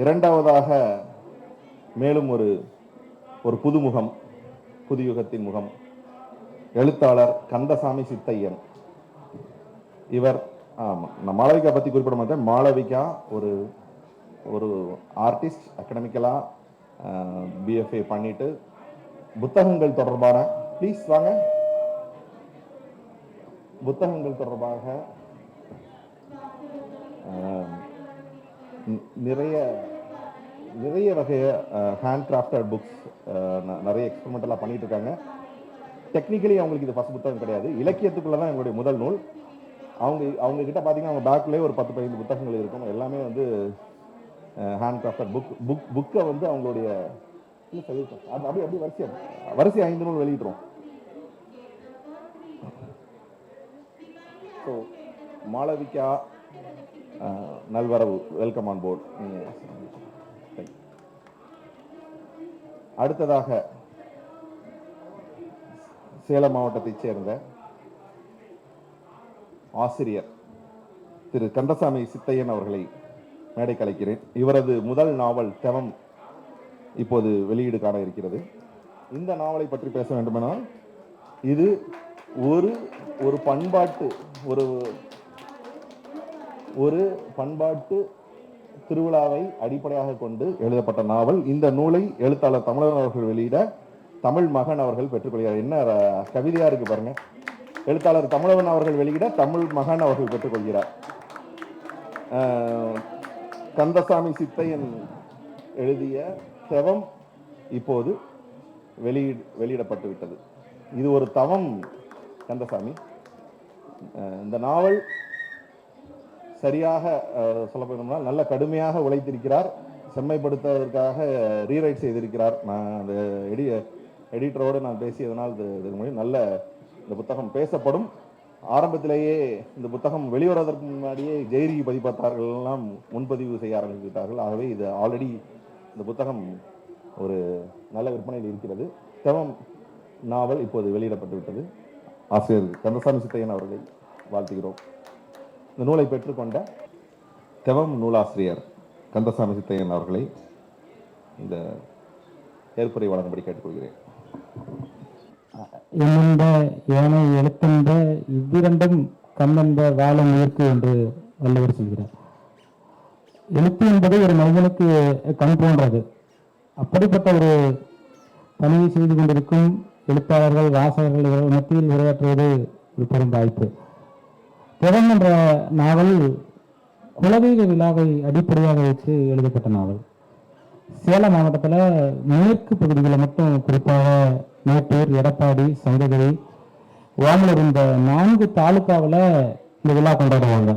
இரண்டாவதாக மேலும் ஒரு ஒரு புதுமுகம் புதுயுகத்தின் முகம். எழுத்தாளர் கந்தசாமி சித்தையன். இவர் ஆமாம் நான் மாளவிகா பற்றி குறிப்பிட மாட்டேன். மாளவிகா ஒரு ஒரு ஆர்டிஸ்ட் அகடமிக்கலாக பிஎஃப்ஏ பண்ணிட்டு புத்தகங்கள் தொடர்பான ப்ளீஸ் வாங்க. புத்தகங்கள் தொடர்பாக நிறைய நிறைய வகை ஹேண்ட் கிராஃப்டட் புக்ஸ் நிறைய எக்ஸ்பெரிமெண்டலாக பண்ணிட்டு இருக்காங்க டெக்னிக்கலி அவங்களுக்கு இது ஃபர்ஸ்ட் புத்தகம் கிடையாது. இலக்கியத்துக்குள்ள தான் எங்களுடைய முதல் நூல். அவங்க அவங்க கிட்ட பார்த்தீங்கன்னா அவங்க பேக்லேயே ஒரு பத்து பதினஞ்சு புத்தகங்கள் இருக்கும். எல்லாமே வந்து ஹேண்ட் கிராஃப்டட் புக் புக் புக்கை வந்து அவங்களுடைய அது அப்படியே அப்படியே வரிசையா வரிசை ஐந்து நூல் வெளியிட்டுரும். ஸோ மாளவிகா நல்வரவு வெல்கம் ஆன் போர்ட் அடுத்ததாக சேலம் மாவட்டத்தைச் சேர்ந்த ஆசிரியர் திரு கந்தசாமி சித்தையன் அவர்களை மேடை கலைக்கிறேன் இவரது முதல் நாவல் தவம் இப்போது வெளியீடு காண இருக்கிறது. இந்த நாவலை பற்றி பேச வேண்டுமெனால் இது ஒரு ஒரு பண்பாட்டு ஒரு ஒரு பண்பாட்டு திருவிழாவை அடிப்படையாக கொண்டு எழுதப்பட்ட நாவல். இந்த நூலை எழுத்தாளர் தமிழன் அவர்கள் வெளியிட தமிழ் மகன் அவர்கள் பெற்றுக்கொள்கிறார் என்ன கவிதையா இருக்கு பாருங்க. எழுத்தாளர் தமிழவன் அவர்கள் வெளியிட தமிழ் மகன் அவர்கள் பெற்றுக்கொள்கிறார் கந்தசாமி சித்தையன் எழுதிய செவம் இப்போது வெளியி வெளியிடப்பட்டு விட்டது. இது ஒரு தவம் கந்தசாமி. இந்த நாவல் சரியாக சொல்ல போனோம்னா நல்ல கடுமையாக உழைத்திருக்கிறார். செம்மைப்படுத்துவதற்காக ரீரைட் செய்திருக்கிறார். நான் அந்த எடி எடிட்டரோடு நான் பேசியதனால் இதுக்கு முடியும் நல்ல இந்த புத்தகம் பேசப்படும். ஆரம்பத்திலேயே இந்த புத்தகம் வெளிவரதற்கு முன்னாடியே ஜெயரி பதிப்பத்தார்கள் எல்லாம் முன்பதிவு செய்ய ஆரம்பித்துவிட்டார்கள் ஆகவே இது ஆல்ரெடி இந்த புத்தகம் ஒரு நல்ல விற்பனையில் இருக்கிறது. தவம் நாவல் இப்போது வெளியிடப்பட்டு விட்டது ஆசிரியர் கந்தசாமி சித்தையன் அவர்களை வாழ்த்துகிறோம். இந்த நூலை பெற்றுக்கொண்ட தெவம் நூலாசிரியர் கந்தசாமி சித்தையன் அவர்களை இந்த ஏற்புரை வழங்கும்படி கேட்டுக்கொள்கிறேன். எண்ணென்ப ஏனை எழுத்தென்ப இவ்விரண்டும் கண்ணென்ப வாழ உயிர்க்கு என்று வள்ளுவர் சொல்கிறார். எழுத்து என்பது ஒரு மனிதனுக்கு கண் போன்றது. அப்படிப்பட்ட ஒரு பணியை செய்து கொண்டிருக்கும் எழுத்தாளர்கள் வாசகர்கள் இவர்கள் மத்தியில் உரையாற்றுவது ஒரு பெரும் வாய்ப்பு. திறம் என்ற நாவல் குலதெய்வ விழாவை அடிப்படையாக வைத்து எழுதப்பட்ட நாவல். சேலம் மாவட்டத்தில் மேற்கு பகுதிகளை மட்டும் குறிப்பாக மேட்டூர் எடப்பாடி சங்ககிரி ஓமலூர் இந்த நான்கு தாலுக்காவில் இந்த விழா கொண்டாடுவாங்க.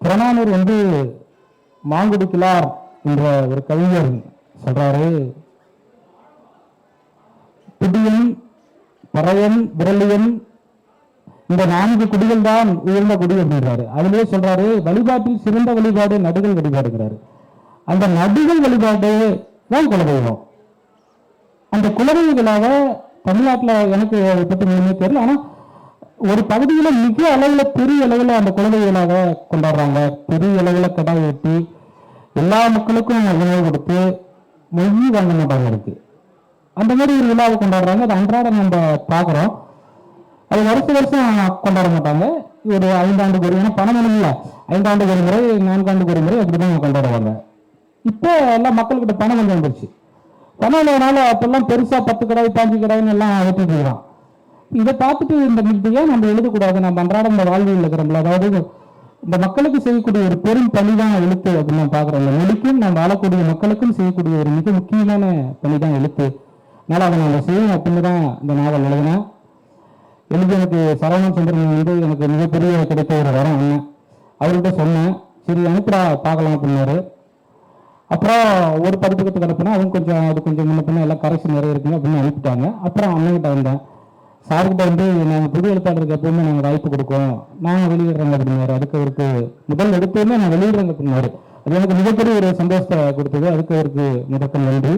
புறநானூர் வந்து மாங்குடி கிளார் என்ற ஒரு கவிஞர் சொல்றாரு. பிடியன் பறையன் விரலியன் இந்த நான்கு குடிகள் தான் உயர்ந்த குடி அப்படின்றாரு அதுலயே சொல்றாரு வழிபாட்டில் சிறந்த வழிபாடு நடுகள் வழிபாடுங்கிறாரு அந்த நடுகள் வழிபாடு தான் குலதெய்வம். அந்த குலதெய்வ விழாவை தமிழ்நாட்டில் எனக்கு பற்றி முழுமையாக தெரியல. ஆனால் ஒரு பகுதியில் மிக அளவில் பெரிய அளவில் அந்த குலதெய்வ விழாவை கொண்டாடுறாங்க. பெரிய அளவில் கடை வெட்டி எல்லா மக்களுக்கும் உணவு கொடுத்து மொழி வாங்க மாட்டாங்க இருக்கு. அந்த மாதிரி ஒரு விழாவை கொண்டாடுறாங்க. அது அன்றாடம் நம்ம பார்க்குறோம். அது வருஷ வருஷம் கொண்டாட மாட்டாங்க. ஒரு ஐந்தாண்டுக்கு ஒரு ஏன்னா பணம் இல்லை. ஐந்தாண்டுக்கு ஒரு முறை நான்காண்டுக்கு ஒரு முறை அப்படிதான் கொண்டாடுவாங்க. இப்போ எல்லாம் மக்கள்கிட்ட பணம் கொஞ்சம் வந்துருச்சு. பணம் இல்லாதனால அப்பெல்லாம் பெருசா பத்து கடாய் பாஞ்சு கடாய்னு எல்லாம் வெட்டிட்டு இருக்கிறோம் இதை பார்த்துட்டு இந்த நிகழ்ச்சியை நம்ம எழுதக்கூடாது? நம்ம அன்றாடம் இந்த வாழ்வில் இருக்கிறோம்ல. அதாவது இந்த மக்களுக்கு செய்யக்கூடிய ஒரு பெரும் பணி தான் எழுத்து அப்படின்னு நான் பார்க்குறோம் இந்த மொழிக்கும் நம்ம வாழக்கூடிய மக்களுக்கும் செய்யக்கூடிய ஒரு மிக முக்கியமான பணி தான் எழுத்து. அதனால அதை நம்ம செய்யணும் அப்படின்னு தான் இந்த நாவல் எழுதினேன். எழுதி எனக்கு சரவணன் சந்திரன் வந்து எனக்கு மிகப்பெரிய கிடைத்த ஒரு வரம் அண்ணன் அவர்கிட்ட சொன்னேன். சரி அனுப்புடா பார்க்கலாம் அப்படின்னாரு. அப்புறம் ஒரு பதிப்பகத்துக்கு கிடப்பினா அவங்க கொஞ்சம் அது கொஞ்சம் முன்ன பின்ன எல்லாம் கரெக்ஷன் நிறைய இருக்குங்க அப்படின்னு அனுப்பிட்டாங்க. அப்புறம் அண்ணன்கிட்ட வந்தேன். சார்கிட்ட வந்து நாங்கள் புதிய எழுத்தாளருக்கு எப்பவுமே நாங்கள் வாய்ப்பு கொடுக்கோம். நாங்கள் வெளியிடுறோங்க அப்படின்னாரு. அதுக்கு அவருக்கு முதல் எடுத்தோமே நான் வெளியிடுறேங்க அப்படின்னாரு. அது எனக்கு மிகப்பெரிய ஒரு சந்தோஷத்தை கொடுத்தது. அதுக்கு அவருக்கு முதற்க நன்றி.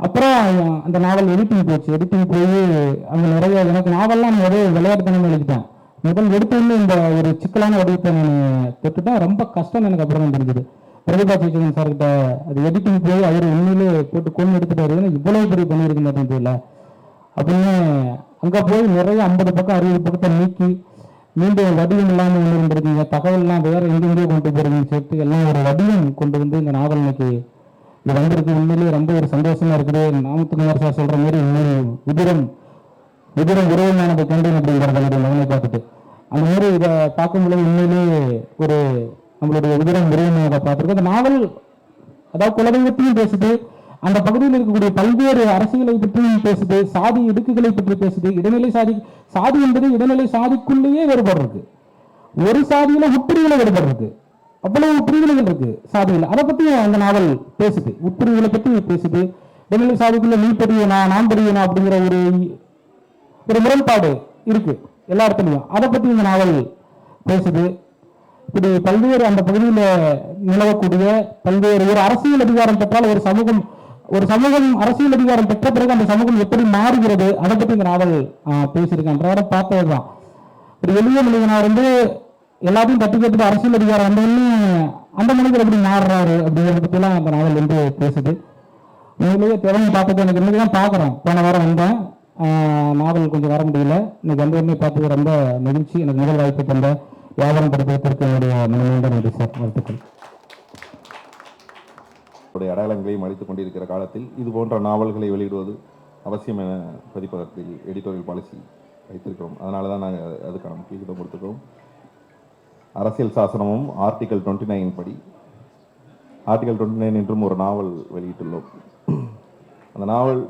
அப்புறம் அந்த நாவல் எடிட்டிங் போச்சு. எடிட்டிங் போய் அங்கே நிறைய எனக்கு நாவல்லாம் நிறைய ஒரே விளையாட்டுத்தனமாக எழுதிட்டேன். முதல் எடுத்தோடனே இந்த ஒரு சிக்கலான வடிவத்தை நான் தொட்டுட்டேன். ரொம்ப கஷ்டம் எனக்கு அப்புறம் தான் தெரிஞ்சது. பிரதிபா சேச்சகன் சார்கிட்ட அது எடிட்டிங் போய் அவர் உண்மையிலே போட்டு கொண்டு எடுத்துட்டு ஏன்னா இவ்வளோ பெரிய பண்ணியிருக்க மாட்டேன் தெரியல அப்படின்னு அங்கே போய் நிறைய ஐம்பது பக்கம் அறுபது பக்கத்தை நீக்கி மீண்டும் வடிவம் இல்லாமல் கொண்டு வந்திருக்கீங்க தகவல்லாம் வேறு எங்கெங்கேயோ கொண்டு போகிறதுன்னு சேர்த்து எல்லாம் ஒரு வடிவம் கொண்டு வந்து இந்த நாவல் இன்னைக்கு இது வந்திருக்கு உண்மையிலேயே ரொம்ப ஒரு சந்தோஷமா இருக்குது. நாமத்துக்குமார் சார் சொல்ற மாதிரி உதிரம் உதிரம் உருவமானதை கண்டேன் அப்படிங்கிறத என்னுடைய மகனை பார்த்துட்டு. அந்த மாதிரி இதை பார்க்கும்பொழுது உண்மையிலேயே ஒரு நம்மளுடைய உதிரம் உருவமாக பார்த்துருக்கு அந்த நாவல் அதாவது குலதெய்வத்தையும் பேசுது அந்த பகுதியில் இருக்கக்கூடிய பல்வேறு அரசியலை பற்றியும் பேசுது சாதி இடுக்குகளை பற்றி பேசுது இடைநிலை சாதி சாதி என்பது இடைநிலை சாதிக்குள்ளேயே வேறுபாடு இருக்கு ஒரு சாதியில உட்பிரிவுல வேறுபாடு இருக்கு அவ்வளவு பிரிவுகள் இருக்கு சாதியில். அதை பத்தி அந்த நாவல் பேசுது. உட்பிரிவுகளை பற்றி பேசுது. வெளியில் சாதிக்குள்ள நீ பெரியனா நான் பெரியனா அப்படிங்கிற ஒரு ஒரு முரண்பாடு இருக்கு எல்லா இடத்துலையும் அதை பத்தி இந்த நாவல் பேசுது. இப்படி பல்வேறு அந்த பகுதியில் நிலவக்கூடிய பல்வேறு ஒரு அரசியல் அதிகாரம் பெற்றால் ஒரு சமூகம் ஒரு சமூகம் அரசியல் அதிகாரம் பெற்ற பிறகு அந்த சமூகம் எப்படி மாறுகிறது? அதை பத்தி இந்த நாவல் பேசியிருக்கேன் அன்றாட பார்த்ததுதான். ஒரு எளிய மனிதனார் வந்து எல்லாத்தையும் தட்டி கேட்டு அரசியல் அதிகாரம் வந்தோடனே அந்த மனிதர் எப்படி மாறுறாரு அப்படிங்கிறத பற்றிலாம் அந்த நாவல் வந்து பேசுது. உண்மையிலேயே திறமை பார்த்துட்டு எனக்கு இன்னைக்கு தான் பார்க்குறோம். போன வாரம் வந்தேன். நாவல் கொஞ்சம் வர முடியல. இன்னைக்கு வந்த உடனே பார்த்தது ரொம்ப மகிழ்ச்சி. எனக்கு முதல் வாய்ப்பு தந்த வியாபாரம் படுத்துவதற்கு என்னுடைய மனமார்ந்த நன்றி சார். வாழ்த்துக்கள். அடையாளங்களையும் அளித்துக் கொண்டிருக்கிற காலத்தில் இது போன்ற நாவல்களை வெளியிடுவது அவசியம் என பதிப்பகத்தில் எடிட்டோரியல் பாலிசி வைத்திருக்கிறோம். அதனால தான் நாங்கள் அதுக்கான முக்கியத்துவம் கொடுத்துக்கிறோம். அரசியல் சாசனமும் ஆர்டிகல் டுவெண்ட்டி நைன் படி. ஆர்டிகல் டுவெண்ட்டி நைன் என்றும் ஒரு நாவல் வெளியிட்டுள்ளோம். அந்த நாவல்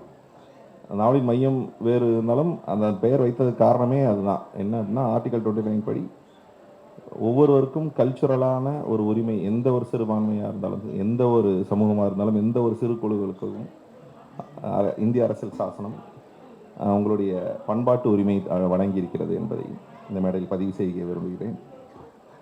அந்த நாவலின் மையம் வேறு இருந்தாலும் அந்த பெயர் வைத்ததுக்கு காரணமே அதுதான். என்ன அப்படின்னா ஆர்டிகல் டுவெண்ட்டி நைன் படி ஒவ்வொருவருக்கும் கல்ச்சுரலான ஒரு உரிமை எந்த ஒரு சிறுபான்மையாக இருந்தாலும் எந்த ஒரு சமூகமாக இருந்தாலும் எந்த ஒரு சிறு குழுக்களுக்கும் இந்திய அரசியல் சாசனம் உங்களுடைய பண்பாட்டு உரிமை வழங்கியிருக்கிறது என்பதை இந்த மேடையில் பதிவு செய்ய விரும்புகிறேன்.